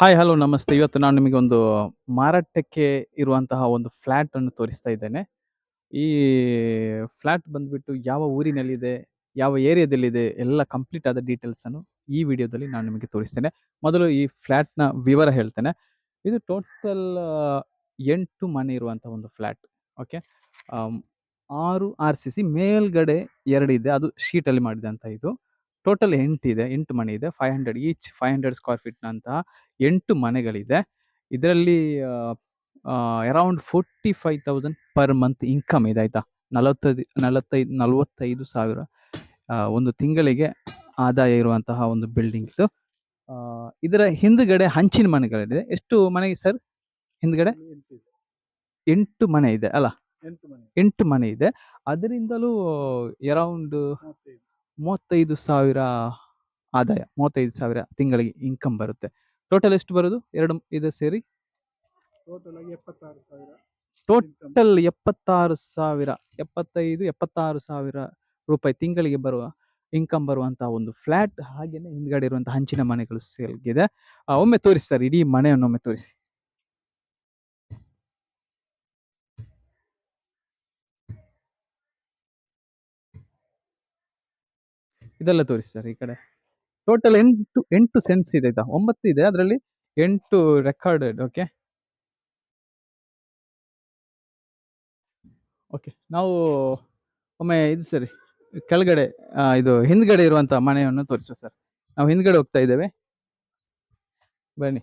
Hi hello ನಮಸ್ತೆ. ಇವತ್ತು ನಾನು ನಿಮಗೆ ಒಂದು ಮಾರಾಟಕ್ಕೆ ಇರುವಂತಹ ಒಂದು ಫ್ಲಾಟ್ ಅನ್ನು ತೋರಿಸ್ತಾ ಇದ್ದೇನೆ. ಈ ಫ್ಲಾಟ್ ಬಂದ್ಬಿಟ್ಟು ಯಾವ ಊರಿನಲ್ಲಿದೆ, ಯಾವ ಏರಿಯಾದಲ್ಲಿದೆ, ಎಲ್ಲ ಕಂಪ್ಲೀಟ್ ಆದ ಡೀಟೇಲ್ಸ್ ಅನ್ನು ಈ ವಿಡಿಯೋದಲ್ಲಿ ನಾನು ನಿಮಗೆ ತೋರಿಸ್ತೇನೆ. ಮೊದಲು ಈ ಫ್ಲ್ಯಾಟ್ನ ವಿವರ ಹೇಳ್ತೇನೆ. ಇದು ಟೋಟಲ್ ಎಂಟು ಮನೆ ಇರುವಂತಹ ಒಂದು ಫ್ಲಾಟ್ ಓಕೆ ಆರು ಆರ್ ಸಿ ಸಿ ಮೇಲ್ಗಡೆ ಎರಡಿದೆ ಅದು ಶೀಟಲ್ಲಿ ಮಾಡಿದಂಥ ಇದು. ಟೋಟಲ್ ಎಂಟಿದೆ ಎಂಟು ಮನೆ ಇದೆ five hundred each five hundred square ಫೀಟ್ನಂತಹ ಎಂಟು ಮನೆಗಳಿದೆ. ಇದರಲ್ಲಿ around forty five thousand per month income ಇದೆ ಆಯ್ತಾ? ನಲವತ್ತೈದು ನಲವತ್ತೈದು ನಲವತ್ತೈದು ಸಾವಿರ ಒಂದು ತಿಂಗಳಿಗೆ ಆದಾಯ ಇರುವಂತಹ ಒಂದು ಬಿಲ್ಡಿಂಗ್ ಇದು. ಇದರ ಹಿಂದ್ಗಡೆ ಹಂಚಿನ ಮನೆಗಳಿದೆ. ಎಷ್ಟು ಮನೆ ಸರ್? ಹಿಂದ್ಗಡೆ? ಎಂಟು ಮನೆ ಇದೆ ಅಲ್ಲ? ಎಂಟು ಮನೆ ಇದೆ. ಅದರಿಂದಲೂ ಅರೌಂಡ್ ಮೂವತ್ತೈದು ಸಾವಿರ ಆದಾಯ ಮೂವತ್ತೈದು ಸಾವಿರ ತಿಂಗಳಿಗೆ ಇನ್ಕಮ್ ಬರುತ್ತೆ. ಟೋಟಲ್ ಎಷ್ಟು ಬರೋದು? ಎರಡು ಇದು ಸೇರಿ? ಟೋಟಲ್ ಆಗಿ ಎಪ್ಪತ್ತಾರು ಸಾವಿರ ಟೋಟಲ್ ಎಪ್ಪತ್ತಾರು ಸಾವಿರ ಎಪ್ಪತ್ತೈದು ಎಪ್ಪತ್ತಾರು ಸಾವಿರ ರೂಪಾಯಿ ತಿಂಗಳಿಗೆ ಬರುವ ಇನ್ಕಮ್ ಬರುವಂತಹ ಒಂದು ಫ್ಲಾಟ್ ಹಾಗೆಯೇ ಹಿಂದ್ಗಡೆ ಇರುವಂತಹ ಹಂಚಿನ ಮನೆಗಳು ಸೇಲ್ಗಿದೆ ಒಮ್ಮೆ ತೋರಿಸಿ ಸರ್ ಇಡೀ ಮನೆಯನ್ನು ಒಮ್ಮೆ ತೋರಿಸಿ. ಇದೆಲ್ಲ ತೋರಿಸಿ ಸರ್ ಈ ಕಡೆ. ಟೋಟಲ್ ಎಂಟು ಎಂಟು ಸೆನ್ಸ್ ಇದೆ ಆಯ್ತಾ? ಒಂಬತ್ತು ಇದೆ, ಅದರಲ್ಲಿ ಎಂಟು ರೆಕಾರ್ಡೆಡ್ ಓಕೆ ಓಕೆ ನಾವು ಒಮ್ಮೆ ಇದು ಸರಿ, ಕೆಳಗಡೆ ಇದು ಹಿಂದ್ಗಡೆ ಇರುವಂತಹ ಮನೆಯನ್ನು ತೋರಿಸುವ ಸರ್. ನಾವು ಹಿಂದ್ಗಡೆ ಹೋಗ್ತಾ ಇದ್ದೇವೆ. ಬನ್ನಿ.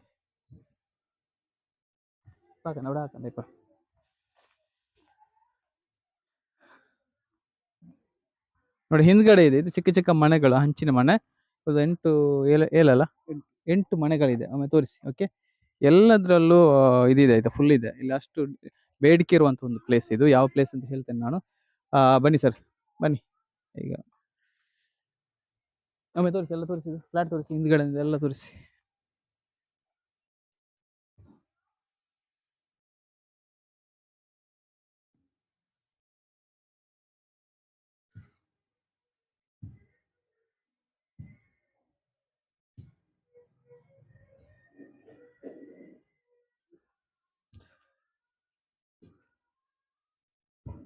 ನೋಡ ಹಿಂದ್ಗಡೆ ಇದೆ. ಇದು ಚಿಕ್ಕ ಚಿಕ್ಕ ಮನೆಗಳು, ಹಂಚಿನ ಮನೆ. ಇದು ಎಂಟು ಏಳ, ಏಳಲ್ಲ? ಎಂಟು. ಮನೆಗಳಿದೆ. ಒಮ್ಮೆ ತೋರಿಸಿ ಓಕೆ ಎಲ್ಲದರಲ್ಲೂ ಇದಿದೆ ಆಯ್ತಾ ಫುಲ್ ಇದೆ. ಇಲ್ಲಿ ಅಷ್ಟು ಬೇಡಿಕೆ ಇರುವಂತ ಒಂದು ಪ್ಲೇಸ್ ಇದು. ಯಾವ ಪ್ಲೇಸ್ ಅಂತ ಹೇಳ್ತೇನೆ ನಾನು. ಬನ್ನಿ ಸರ್ ಬನ್ನಿ. ಈಗ ಒಮ್ಮೆ ತೋರಿಸಿ, ಎಲ್ಲ ತೋರಿಸಿ ಫ್ಲಾಟ್ ತೋರಿಸಿ ಹಿಂದ್ಗಡೆ ಎಲ್ಲ ತೋರಿಸಿ.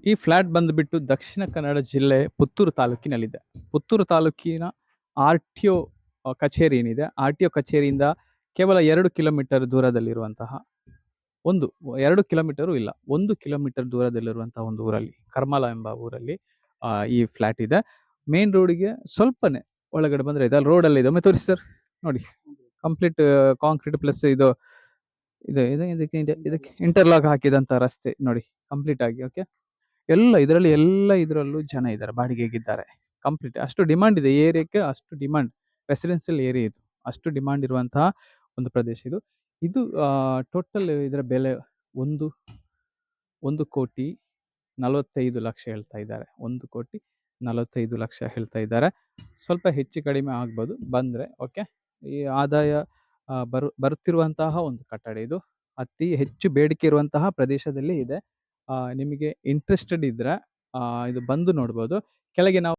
ಈ ಫ್ಲಾಟ್ ಬಂದುಬಿಟ್ಟು ದಕ್ಷಿಣ ಕನ್ನಡ ಜಿಲ್ಲೆ ಪುತ್ತೂರು ತಾಲೂಕಿನಲ್ಲಿದೆ. ಪುತ್ತೂರು ತಾಲೂಕಿನ ಆರ್ ಟಿ ಒ ಕಚೇರಿ ಏನಿದೆ ಆರ್ ಟಿ ಒ ಕಚೇರಿಯಿಂದ ಕೇವಲ ಎರಡು ಕಿಲೋಮೀಟರ್ ದೂರದಲ್ಲಿರುವಂತಹ ಒಂದು, ಎರಡು ಕಿಲೋಮೀಟರು ಇಲ್ಲ, ಒಂದು ಕಿಲೋಮೀಟರ್ ದೂರದಲ್ಲಿರುವಂತಹ ಒಂದು ಊರಲ್ಲಿ, ಕರ್ಮಲ ಎಂಬ ಊರಲ್ಲಿ ಈ ಫ್ಲಾಟ್ ಇದೆ. ಮೇನ್ ರೋಡಿಗೆ ಸ್ವಲ್ಪನೇ ಒಳಗಡೆ ಬಂದ್ರೆ ಇದೆ. ಅಲ್ಲಿ ರೋಡಲ್ಲಿ ಇದೆ. ಒಮ್ಮೆ ತೋರಿಸಿ ಸರ್. ನೋಡಿ. ಕಂಪ್ಲೀಟ್ ಕಾಂಕ್ರೀಟ್ ಪ್ಲಸ್ ಇದು ಇದು ಇದು, ಇದಕ್ಕೆ ಇದಕ್ಕೆ ಇಂಟರ್ಲಾಕ್ ಹಾಕಿದಂತ ರಸ್ತೆ. ನೋಡಿ. ಕಂಪ್ಲೀಟ್ ಆಗಿ, ಓಕೆ? ಎಲ್ಲ ಇದರಲ್ಲಿ ಎಲ್ಲ ಇದರಲ್ಲೂ ಜನ ಇದ್ದಾರೆ ಬಾಡಿಗೆಗಿದ್ದಾರೆ ಕಂಪ್ಲೀಟ್ ಅಷ್ಟು ಡಿಮಾಂಡ್ ಇದೆ. ಏರಿಯಾಕ್ಕೆ ಅಷ್ಟು ಡಿಮಾಂಡ್ ರೆಸಿಡೆನ್ಸಿಯಲ್ ಏರಿಯಾ ಇದು. ಅಷ್ಟು ಡಿಮಾಂಡ್ ಇರುವಂತಹ ಒಂದು ಪ್ರದೇಶ ಇದು. ಇದು ಟೋಟಲ್ ಇದರ ಬೆಲೆ ಒಂದು ಒಂದು ಕೋಟಿ ನಲವತ್ತೈದು ಲಕ್ಷ ಹೇಳ್ತಾ ಇದ್ದಾರೆ. ಒಂದು ಕೋಟಿ ನಲವತ್ತೈದು ಲಕ್ಷ ಹೇಳ್ತಾ ಇದ್ದಾರೆ. ಸ್ವಲ್ಪ ಹೆಚ್ಚು ಕಡಿಮೆ ಆಗ್ಬೋದು ಬಂದರೆ ಓಕೆ ಈ ಆದಾಯ ಬರು, ಬರುತ್ತಿರುವಂತಹ ಒಂದು ಕಟ್ಟಡ ಇದು. ಅತಿ ಹೆಚ್ಚು ಬೇಡಿಕೆ ಇರುವಂತಹ ಪ್ರದೇಶದಲ್ಲಿ ಇದೆ. ಆ, ನಿಮಗೆ ಇಂಟ್ರೆಸ್ಟೆಡ್ ಇದ್ರೆ ಆ, ಇದು ಬಂದು ನೋಡ್ಬೋದು. ಕೆಳಗೆ ನಾವು